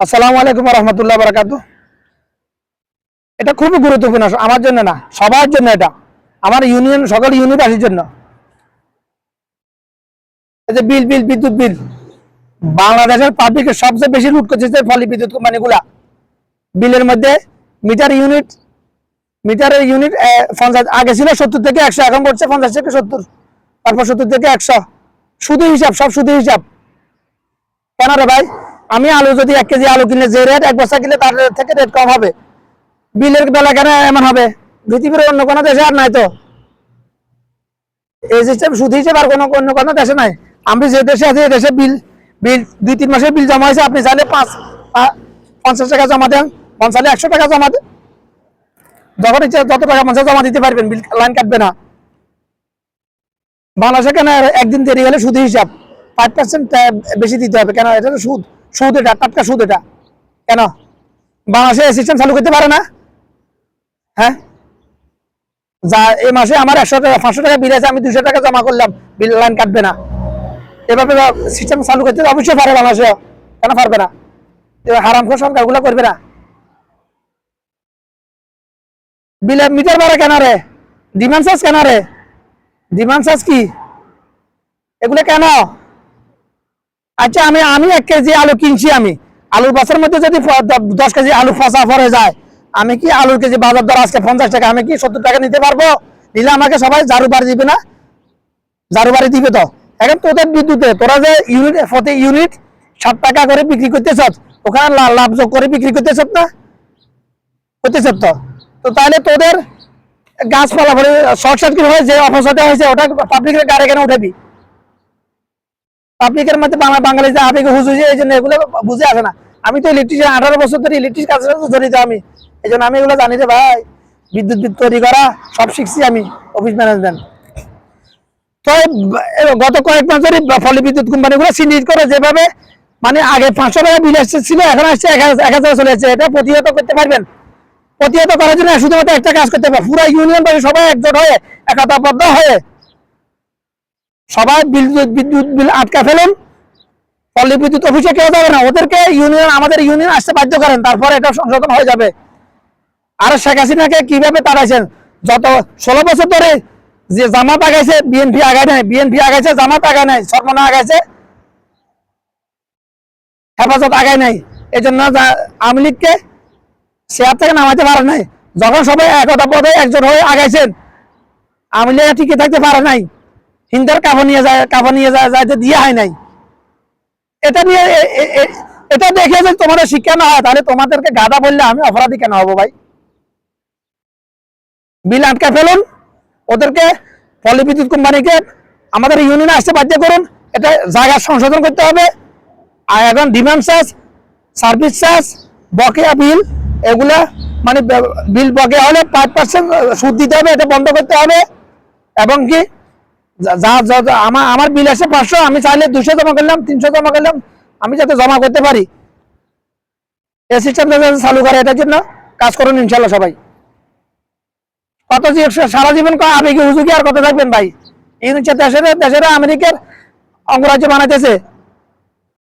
আসসালামু আলাইকুম রহমতুল্লাহ বারাকাতু। এটা খুবই গুরুত্বপূর্ণ, আমার জন্য না, সবার জন্য এটা। আমার ইউনিয়ন সকল ইউনিটবাসীর জন্য। বিল বিল, বিদ্যুৎ বিল। বাংলাদেশের পাবলিকের সবচেয়ে বেশি লুট করছে ফলি বিদ্যুৎ কোম্পানিগুলা। বিলের মধ্যে মিটার ইউনিট মিটারের ইউনিট পঞ্চাশ, আগে ছিল সত্তর থেকে একশো, এখন করছে পঞ্চাশ থেকে সত্তর। তারপর সত্তর থেকে একশো। শুধু হিসাব, সব শুধু হিসাব। কেন রে ভাই? আমি আলু যদি এক কেজি আলু কিনলে যে রেট এক বস্তা কিনলে তার থেকে রেট কম হবে। বিলের বেলা কেন এমন হবে? পৃথিবীর অন্য কোনো দেশে আর নাই তো। এই সিস্টেম সুদ হিসেবে আর কোনো অন্য কোনো দেশে নাই। আমি যে দেশে আছি, এই দেশে বিল বিল দুই তিন মাসের বিল জমা হয়েছে, আপনি চাইলে পাঁচ পঞ্চাশ টাকা জমা দেন পঞ্চালে একশো টাকা জমা দেন। যখন ইচ্ছা যত টাকা পঞ্চাশ জমা দিতে পারবেন, বিল লাইন কাটবে না। বাংলাদেশে কেন একদিন দেরি হলে সুদ হিসাব? ফাইভ পার্সেন্ট বেশি দিতে হবে। কেন? এটা তো সুদ। সুদ এটা, টাটকা সুদ এটা। কেন? বাংলাদেশে সিস্টেম চালু করতে পারে না? হ্যাঁ? যা, এই মাসে আমার একশো টাকা, পাঁচশো টাকা বিল আছে, আমি দুশো টাকা জমা করলাম বিল লাইন কাটবে না। এভাবে সিস্টেম চালু করতে অবশ্যই পারে বাংলাদেশে। কেন পারবে না? এবার হারাম খোর সরকারগুলো করবে না। বিলে মিটার বাড়ে কেন রে? ডিমান্ড চার্জ কেন রে? ডিমান্ড চার্জ কি? এগুলো কেন? আচ্ছা আমি আমি এক কেজি আলু কিনছি আমি। আলুর বছরের মধ্যে যদি দশ কেজি আলু ফসা পরে যায়, আমি কি আলুর কেজি বাজার দর আজকে পঞ্চাশ টাকা, আমি কি সত্তর টাকা নিতে পারব? নিলে আমাকে সবাই ঝাড়ু বাড়ি দিবে না? ঝাড়ু বাড়ি দিবে তো? এখন তোদের বিদ্যুতে, তোরা যে ইউনিট প্রতি ইউনিট ষাট টাকা করে বিক্রি করতেছ, ওখানে লাভ যোগ করে বিক্রি করতেছ না? করতেছ তো? তো তাহলে তোদের গাছপালা ভরে শর্ট সার্কিট হয়ে যে অপসরটা হয়েছে, ওটা পাবলিকের গাড়ি কেন উঠাবি? পাবলিকের মধ্যে বাংলা বাঙালি যে আবেগে হুজুর এই জন্য এগুলো বুঝে আসে না। আমি তো ইলেকট্রিশিয়ান, আঠারো বছর ধরে ইলেকট্রিক কাজের সাথে জড়িত আমি। এই জন্য আমি এগুলো জানি রে ভাই, বিদ্যুৎ বিল তৈরি করা, সব শিখছি আমি অফিস ম্যানেজমেন্ট তো গত কয়েক মাস ধরে ফলে বিদ্যুৎ কোম্পানিগুলো সিন্ডিকেট করে যেভাবে মানে আগে পাঁচশো টাকা বিল আসছে, ছিল, এখন আসছে এক হাজার চলে যাচ্ছে। এটা প্রতিহত করতে পারবেন। প্রতিহত করার জন্য শুধুমাত্র একটা কাজ করতে হবে, পুরো ইউনিয়ন সবাই একজোট হয়ে, একতাবদ্ধ হয়ে সবাই বিদ্যুৎ বিদ্যুৎ বিল আটকা ফেলেন। পল্লী বিদ্যুৎ অফিসে কেউ যাবে না। ওদেরকে ইউনিয়ন আমাদের ইউনিয়ন আসতে বাধ্য করেন, তারপরে এটা সংশোধন হয়ে যাবে। আর শেখ হাসিনাকে কীভাবে তাড়াইছেন? যত ষোলো বছর ধরে যে জামাত আগাইছে বিএনপি আগায় নাই বিএনপি আগাইছে, জামাত আগায় নাই সরমনা আগাইছে। হেফাজত আগায় নাই। এই জন্য আওয়ামী লীগকে চেয়ার থেকে নামাইতে পারে নাই। যখন সবাই একতা পদে একজন হয়ে আগাইছেন, আওয়ামী লীগ টিকে থাকতে পারে নাই। হিন্দার কাপড় নিয়ে যায় কাপড় নিয়ে যায় যাইতে দিয়ে হয় নাই। এটা নিয়ে এটা দেখে যদি তোমাদের শিক্ষা না হয়, তাহলে তোমাদেরকে গাদা বললে আমি অপরাধী কেন হব ভাই? বিল আটকা ফেলুন, ওদেরকে পল্লী বিদ্যুৎ কোম্পানিকে, আমাদের ইউনিয়নে আসতে বাধ্য করুন, এটা জায়গা সংশোধন করতে হবে। আর এখন ডিমান্ড চার্জ সার্ভিস চার্জ বকেয়া বিল, এগুলা মানে বিল বকেয়া হলে পাঁচ পার্সেন্ট সুদ দিতে হবে, এটা বন্ধ করতে হবে। এবং কি আমার বিল আসে পাঁচশো, আমি চাইলে দুশো জমা করলাম, তিনশো জমা করলাম, আমি যাতে জমা করতে পারি। সিস্টেম চালু করে, এটার জন্য কাজ করুন ইনশাল্লাহ সবাই। কত সারা জীবন আবেগে হুজুকি আর কত থাকবেন ভাই? এই দেশের দেশের আমেরিকার অঙ্গরাজ্য বানাইতেছে।